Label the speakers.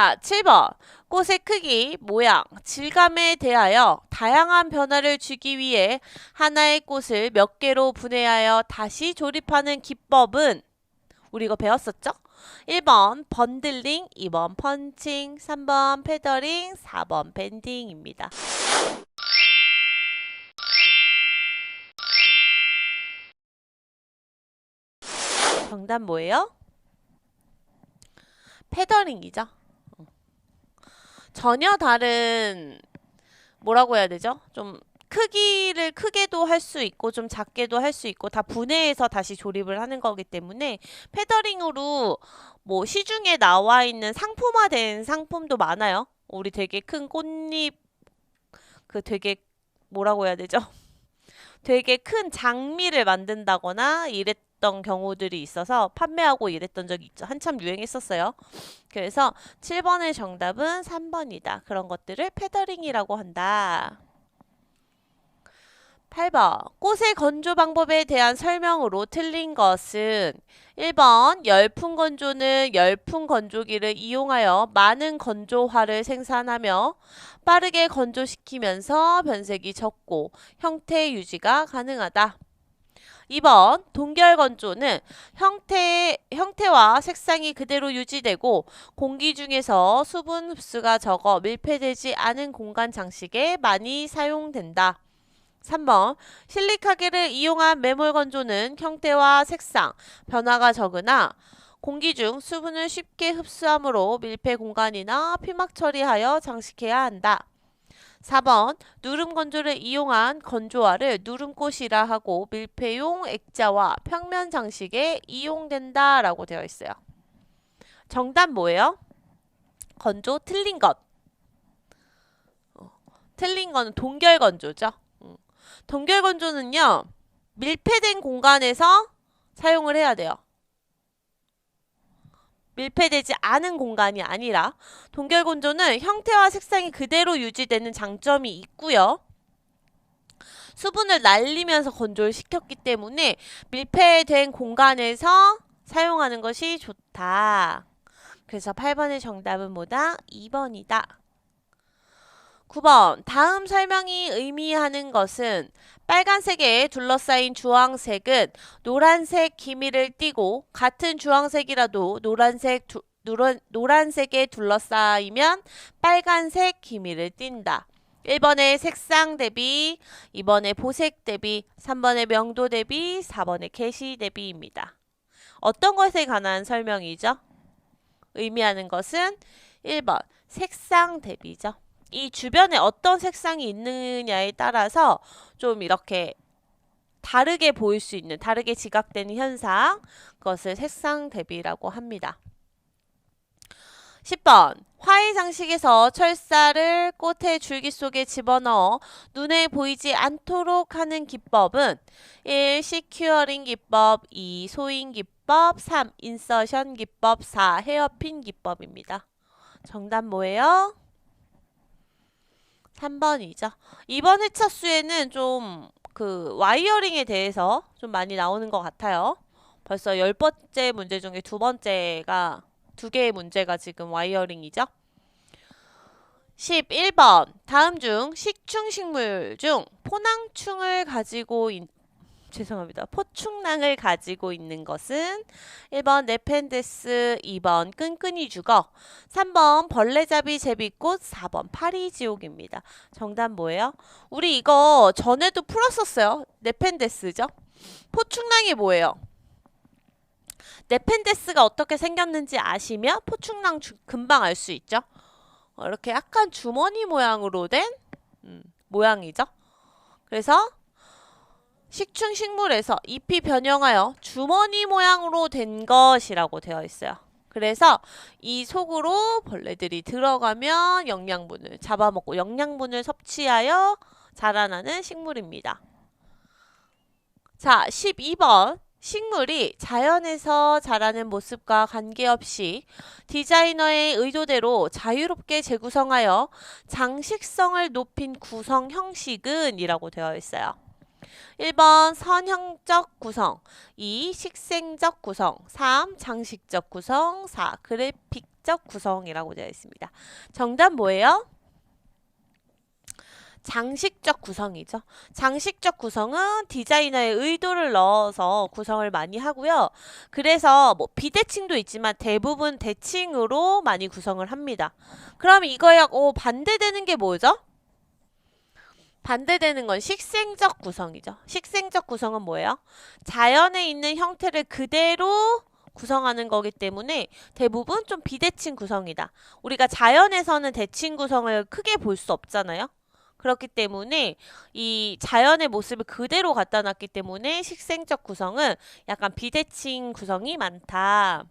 Speaker 1: 자, 7번. 꽃의 크기, 모양, 질감에 대하여 다양한 변화를 주기 위해 하나의 꽃을 몇 개로 분해하여 다시 조립하는 기법은 우리 이거 배웠었죠? 1번 번들링, 2번 펀칭, 3번 페더링, 4번 밴딩입니다. 정답 뭐예요? 페더링이죠. 어. 전혀 다른 뭐라고 해야 되죠? 좀 크기를 크게도 할 수 있고 좀 작게도 할 수 있고 다 분해해서 다시 조립을 하는 거기 때문에 페더링으로 뭐 시중에 나와 있는 상품화된 상품도 많아요. 우리 되게 큰 꽃잎 그 되게 뭐라고 해야 되죠? 되게 큰 장미를 만든다거나 이랬 던 경우들이 있어서 판매하고 이랬던 적이 있죠. 한참 유행했었어요. 그래서 7번의 정답은 3번이다. 그런 것들을 페더링이라고 한다. 8번. 꽃의 건조 방법에 대한 설명으로 틀린 것은 1번. 열풍 건조는 열풍 건조기를 이용하여 많은 건조화를 생산하며 빠르게 건조시키면서 변색이 적고 형태 유지가 가능하다. 2번 동결 건조는 형태, 형태와 색상이 그대로 유지되고 공기 중에서 수분 흡수가 적어 밀폐되지 않은 공간 장식에 많이 사용된다. 3번 실리카겔을 이용한 매몰 건조는 형태와 색상, 변화가 적으나 공기 중 수분을 쉽게 흡수하므로 밀폐 공간이나 피막 처리하여 장식해야 한다. 4번 누름 건조를 이용한 건조화를 누름꽃이라 하고 밀폐용 액자와 평면 장식에 이용된다 라고 되어 있어요. 정답 뭐예요? 건조 틀린 것. 어, 틀린 거는 동결 건조죠. 음. 동결 건조는요. 밀폐된 공간에서 사용을 해야 돼요. 밀폐되지 않은 공간이 아니라 동결 건조는 형태와 색상이 그대로 유지되는 장점이 있고요. 수분을 날리면서 건조를 시켰기 때문에 밀폐된 공간에서 사용하는 것이 좋다. 그래서 8번의 정답은 뭐다? 2번이다. 9번. 다음 설명이 의미하는 것은 빨간색에 둘러싸인 주황색은 노란색 기미를 띠고 같은 주황색이라도 노란색 두, 노란, 노란색에 둘러싸이면 빨간색 기미를 띈다. 1번의 색상 대비, 2번의 보색 대비, 3번의 명도 대비, 4번의 게시 대비입니다. 어떤 것에 관한 설명이죠? 의미하는 것은 1번 색상 대비죠. 이 주변에 어떤 색상이 있느냐에 따라서 좀 이렇게 다르게 보일 수 있는, 다르게 지각되는 현상, 그것을 색상 대비라고 합니다. 10번. 화해 장식에서 철사를 꽃의 줄기 속에 집어넣어 눈에 보이지 않도록 하는 기법은 1. 시큐어링 기법 2. 소인 기법 3. 인서션 기법 4. 헤어핀 기법입니다. 정답 뭐예요? 3번이죠. 이번 회차 수에는 좀 그 와이어링에 대해서 좀 많이 나오는 것 같아요. 벌써 열 번째 문제 중에 두 번째가 두 개의 문제가 지금 와이어링이죠. 11번 다음 중 식충식물 중 포낭충을 가지고 있, 죄송합니다. 포충낭을 가지고 있는 것은 1번 네펜데스, 2번 끈끈이 죽어, 3번 벌레잡이 제비꽃, 4번 파리지옥입니다. 정답 뭐예요? 우리 이거 전에도 풀었었어요. 네펜데스죠? 포충낭이 뭐예요? 네펜데스가 어떻게 생겼는지 아시면 포충낭 주, 금방 알 수 있죠? 어, 이렇게 약간 주머니 모양으로 된 음, 모양이죠? 그래서 식충 식물에서 잎이 변형하여 주머니 모양으로 된 것이라고 되어 있어요. 그래서 이 속으로 벌레들이 들어가면 영양분을 잡아먹고 영양분을 섭취하여 자라나는 식물입니다. 자, 12번. 식물이 자연에서 자라는 모습과 관계없이 디자이너의 의도대로 자유롭게 재구성하여 장식성을 높인 구성 형식은 이라고 되어 있어요. 1번 선형적 구성, 2 식생적 구성, 3 장식적 구성, 4 그래픽적 구성이라고 되어 있습니다. 정답 뭐예요? 장식적 구성이죠. 장식적 구성은 디자이너의 의도를 넣어서 구성을 많이 하고요. 그래서 뭐 비대칭도 있지만 대부분 대칭으로 많이 구성을 합니다. 그럼 이거야 어, 반대되는 게 뭐죠? 반대되는 건 식생적 구성이죠. 식생적 구성은 뭐예요? 자연에 있는 형태를 그대로 구성하는 거기 때문에 대부분 좀 비대칭 구성이다. 우리가 자연에서는 대칭 구성을 크게 볼 수 없잖아요. 그렇기 때문에 이 자연의 모습을 그대로 갖다 놨기 때문에 식생적 구성은 약간 비대칭 구성이 많다.